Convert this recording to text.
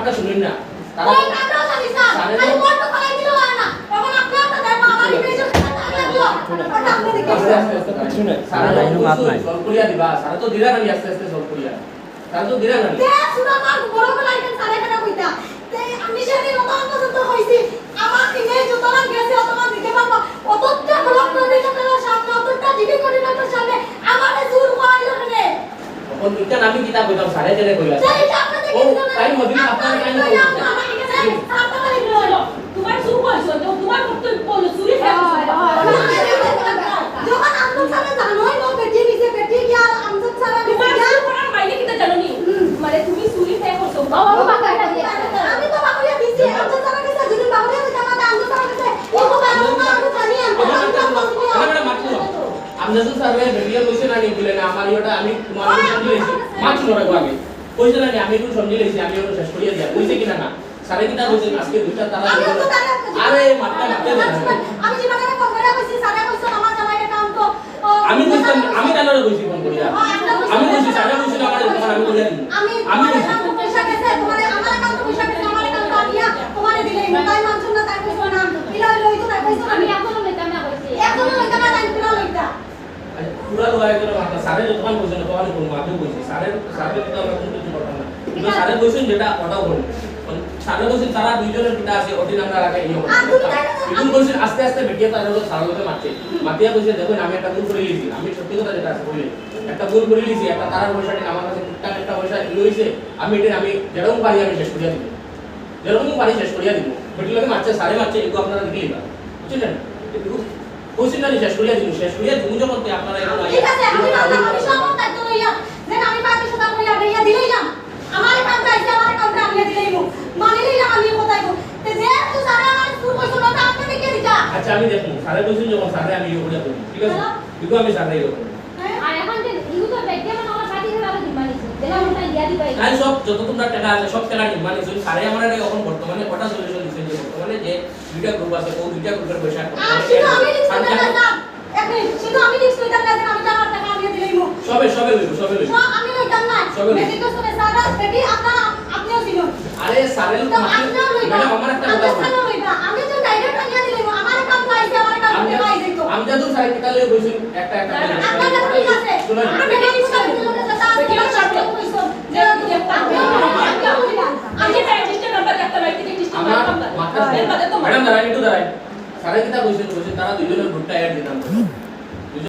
মাঠটা শুনুন না। তারা দেখে আস্তে আস্তে। সারা। সলভ করিয়া দিবা। সারা তো দিরা আস্তে আস্তে করিয়া। সারা তো আমি নামি কিতাব কইতাম সাড়ে ও, টাইম মদিনা আপনার হলো তোমার করছ তো তোমার বক্তব্য বলো চুরি যখন আমজদ সারা জানোই নো বেটি নিছে বেটি গিয়া আমজদ সারা তোমার গিয়া করার মাইনে কিটা জানো নি মানে তুমি চুরি ফে করছ আমি তো দিছি সারা যদি সারা ও বাবা জানি ভিডিও না নি বলে না আমার তোমার মাছ নরে আমি কইছে না আমি একটু সব নিয়ে আমি ওটা শেষ করিয়া দিয়া। কইছে কিনা না? সাড়ে কিটা কইছে আজকে দুইটা তারা আরে মাত্রা মাত্রা দেন আমি ফোন করে কইছি সারা কইছো আমার জামাইয়ের কাম তো আমি কইছি আমি তাহলে কইছি ফোন করিয়া। আমি কইছি সাড়ে কইছি আমার তোমার আমি কইয়া দিই আমি আমি আমি কইছি পয়সা গেছে তোমার আমার কাম তো পয়সা গেছে আমার কাম তো আনিয়া তোমার দিলে তাই মানছ না তাই কইছো না ইলা লইতো না কইছো আমি এখনও লইতাম না কইছি এখনও লইতা না তাই কিনা লইতা আচ্ছা, পুরা লড়াই সাড়ে যতক্ষণ কইছে না তখন কোন মাপে কইছি সাড়ে সাড়ে তো আমরা কোনো কিছু করতাম না। কিন্তু সাড়ে কইছেন যেটা ওটাও বলি সাড়ে কইছেন তারা দুইজনের পিতা আছে ওটি নাম রাখা এই হবে আর তুমি তাই না- এখন কইছেন আস্তে আস্তে বেটিয়া তার হলো সারা লোকে মারছে। মাতিয়া কইছে দেখুন আমি একটা ভুল করে লিছি আমি সত্যি কথা যেটা আছে বলি। একটা ভুল করে লিছি একটা তারার পয়সাটি আমার কাছে টুকটাক একটা পয়সা লইছে আমি এটা আমি যেরকম পারি আমি শেষ করিয়া দিব। যেরকম পারি শেষ করিয়া দিব। বেটি লোকে মারছে সাড়ে মারছে এগুলো আপনারা দেখে নিবা বুঝলেন না শেষ করিয়া দিন শেষ করিয়া তুমি যখন আপনারা এগুলো ঠিক আছে আমি বাবা আমি সব দায়িত্ব লইয়া যে আমি বাকি সদা কইয়া দেইয়া দিলাইলাম। আমার কাম চাইছে আমার কাম টা আমি দিলাইব। মানি লইলাম আমি কোথায় গো? তে যে তো সারা আমার সুর কইছো না তা আপনি কে দিতা। আচ্ছা আমি দেখুন সাড়ে কইছেন যখন সাড়ে আমি ইয়ে করিয়া দেবো। ঠিক আছে? এগুলো আমি সাড়ে ইয়ে করব আর এখন যে ইউ তো বেগে মানে আমার পার্টি করে আলো দিমানি দেলা দিবাই তাই সব যত তোমরা টাকা আছে সব টাকা নির্মাণ হয়েছে সাড়ে আমার এটা এখন বর্তমানে কটা সলিউশন দিচ্ছে যে বর্তমানে যে দুইটা গ্রুপ আছে ও দুইটা গ্রুপের পয়সা সবে সবে লইব সবে লইব আমি লইতাম না। সবে লইব। সারা ম্যাডাম আমার একটা কথা আমি তো ডাইরেক্ট আনিয়া দিলাইব আমার কাম চাইছে আমার কাম আমি যাইতো আমি যাদু সাড়ে কিতা বইছি একটা একটা শুনুন। আমি লোকে কথা বেটি আমার সাথে কইছো যে যে তুমি যে আপনিও আপনিও লইবা আমি যে রেজিস্টার নাম্বার একটা লাইতে রেজিস্টার আমার নাম্বার মাথা এর বাদে তো ম্যাডাম দাঁড়ান একটু দাঁড়ান। সাড়ে কিতা বইছেন বইছেন তারা দুইজনের গ্রুপটা অ্যাড দিতাম